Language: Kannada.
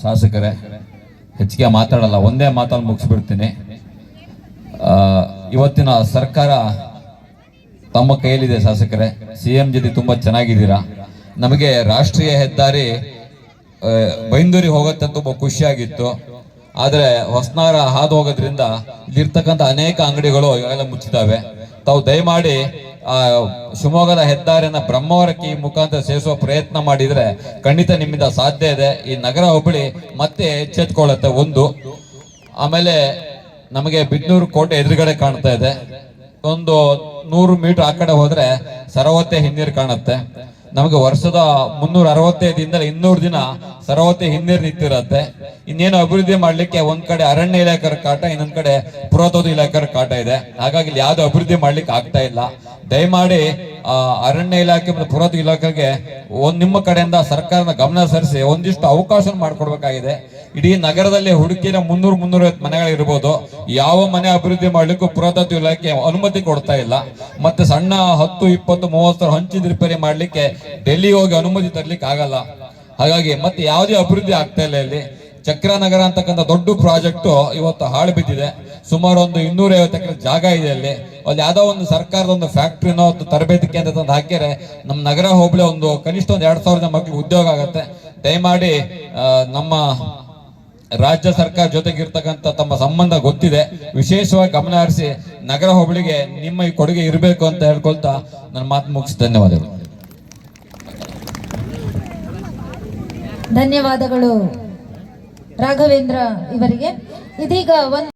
ಶಾಸಕರೇ, ಹೆಚ್ಚಿಗೆ ಮಾತಾಡಲ್ಲ, ಒಂದೇ ಮಾತಲ್ಲಿ ಮುಗಿಸ್ಬಿಡ್ತೀನಿ. ಇವತ್ತಿನ ಸರ್ಕಾರ ತಮ್ಮ ಕೈಯಲ್ಲಿದೆ ಶಾಸಕರೇ. ಸಿ ಎಂ ಜೊತೆ ತುಂಬಾ ಚೆನ್ನಾಗಿದ್ದೀರಾ? ನಮಗೆ ರಾಷ್ಟ್ರೀಯ ಹೆದ್ದಾರಿ ಬೈಂದೂರಿ ಹೋಗುತ್ತೆ ತುಂಬಾ ಖುಷಿಯಾಗಿತ್ತು. ಆದ್ರೆ ಹೊಸನಾರ ಹಾದು ಹೋಗೋದ್ರಿಂದ ಇಲ್ಲಿರ್ತಕ್ಕಂಥ ಅನೇಕ ಅಂಗಡಿಗಳು ಇವೆಲ್ಲ ಮುಚ್ಚಿದಾವೆ ತಾವು ದಯಮಾಡಿ ಶಿವಮೊಗ್ಗದ ಹೆದ್ದಾರಿನ ಬ್ರಹ್ಮಾವರಕ್ಕೆ ಈ ಮುಖಾಂತರ ಸೇರಿಸುವ ಪ್ರಯತ್ನ ಮಾಡಿದರೆ ಖಂಡಿತ ನಿಮ್ಮಿಂದ ಸಾಧ್ಯ ಇದೆ. ಈ ನಗರ ಹುಬ್ಬಳ್ಳಿ ಮತ್ತೆ ಎಚ್ಚೆತ್ಕೊಳ್ಳುತ್ತೆ ಒಂದು. ಆಮೇಲೆ ನಮಗೆ ಬಿದ್ನೂರು ಕೋಟೆ ಎದುರುಗಡೆ ಕಾಣ್ತಾ ಇದೆ. ಒಂದು ನೂರು ಮೀಟರ್ ಆ ಕಡೆ ಹೋದ್ರೆ ಸರವತ್ತೆ ಹಿನ್ನೀರು ಕಾಣುತ್ತೆ. ನಮಗೆ ವರ್ಷದ ಮುನ್ನೂರ ಅರವತ್ತೈದು ದಿನದಲ್ಲಿ ಇನ್ನೂರು ದಿನ ಸರವತ್ತೆ ಹಿನ್ನೀರು ನಿಂತಿರತ್ತೆ. ಇನ್ನೇನು ಅಭಿವೃದ್ಧಿ ಮಾಡಲಿಕ್ಕೆ ಒಂದ್ ಕಡೆ ಅರಣ್ಯ ಇಲಾಖೆ ಕಾಟ, ಇನ್ನೊಂದ್ ಕಡೆ ಪುರಾತತ್ವ ಇಲಾಖೆ ಕಾಟ ಇದೆ. ಹಾಗಾಗಿ ಇಲ್ಲಿ ಯಾವ್ದು ಅಭಿವೃದ್ಧಿ ಮಾಡ್ಲಿಕ್ಕೆ ಆಗ್ತಾ ಇಲ್ಲ. ದಯಮಾಡಿ ಅರಣ್ಯ ಇಲಾಖೆ ಮತ್ತು ಪುರಾತತ್ವ ಇಲಾಖೆಗೆ ಒಂದ್ ನಿಮ್ಮ ಕಡೆಯಿಂದ ಸರ್ಕಾರದ ಗಮನ ಸರಿಸಿ, ಒಂದಿಷ್ಟು ಅವಕಾಶ ಮಾಡ್ಕೊಡ್ಬೇಕಾಗಿದೆ. ಇಡೀ ನಗರದಲ್ಲಿ ಹುಡುಕಿನ ಮುನ್ನೂರು, ಮುನ್ನೂರೈವತ್ತು ಮನೆಗಳಿರ್ಬೋದು ಯಾವ ಮನೆ ಅಭಿವೃದ್ಧಿ ಮಾಡ್ಲಿಕ್ಕೂ ಪುರಾತತ್ವ ಇಲಾಖೆ ಅನುಮತಿ ಕೊಡ್ತಾ ಇಲ್ಲ. ಮತ್ತೆ ಸಣ್ಣ ಹತ್ತು, ಇಪ್ಪತ್ತು, ಮೂವತ್ತರ ಹಂಚಿದ ರಿಪೇರಿ ಮಾಡ್ಲಿಕ್ಕೆ ಡೆಲ್ಲಿ ಹೋಗಿ ಅನುಮತಿ ತರ್ಲಿಕ್ಕೆ ಆಗಲ್ಲ. ಹಾಗಾಗಿ ಮತ್ತೆ ಯಾವುದೇ ಅಭಿವೃದ್ಧಿ ಆಗ್ತಾ ಇಲ್ಲ ಇಲ್ಲಿ. ಚಕ್ರನಗರ ಅಂತಕ್ಕಂಥ ದೊಡ್ಡ ಪ್ರಾಜೆಕ್ಟ್ ಇವತ್ತು ಹಾಳು ಬಿದ್ದಿದೆ. ಸುಮಾರು ಒಂದು ಇನ್ನೂರ ಐವತ್ತು ಎಕರೆ ಜಾಗ ಇದೆ ಅಲ್ಲಿ. ಅಲ್ಲಿ ಯಾವುದೋ ಒಂದು ಸರ್ಕಾರದ ಒಂದು ಫ್ಯಾಕ್ಟ್ರಿನೋ ಒಂದು ತರಬೇತಿ ಕೇಂದ್ರ ತಂದು ಹಾಕಿದರೆ ನಮ್ಮ ನಗರ ಹೋಬಳಿ ಒಂದು ಕನಿಷ್ಠ ಒಂದು ಎರಡು ಸಾವಿರದ ಮಕ್ಕಳಿಗೆ ಉದ್ಯೋಗ ಆಗುತ್ತೆ. ದಯಮಾಡಿ ನಮ್ಮ ರಾಜ್ಯ ಸರ್ಕಾರ ಜೊತೆಗಿರ್ತಕ್ಕಂಥ ತಮ್ಮ ಸಂಬಂಧ ಗೊತ್ತಿದೆ. ವಿಶೇಷವಾಗಿ ಗಮನ ಹರಿಸಿ ನಗರ ಹೋಬಳಿಗೆ ನಿಮ್ಮ ಈ ಕೊಡುಗೆ ಇರಬೇಕು ಅಂತ ಹೇಳ್ಕೊಳ್ತಾ ನನ್ನ ಮಾತು ಮುಗಿಸಿ ಧನ್ಯವಾದಗಳು. ಧನ್ಯವಾದಗಳು ರಾಘವೇಂದ್ರ ಇವರಿಗೆ. ಇದೀಗ ಒಂದು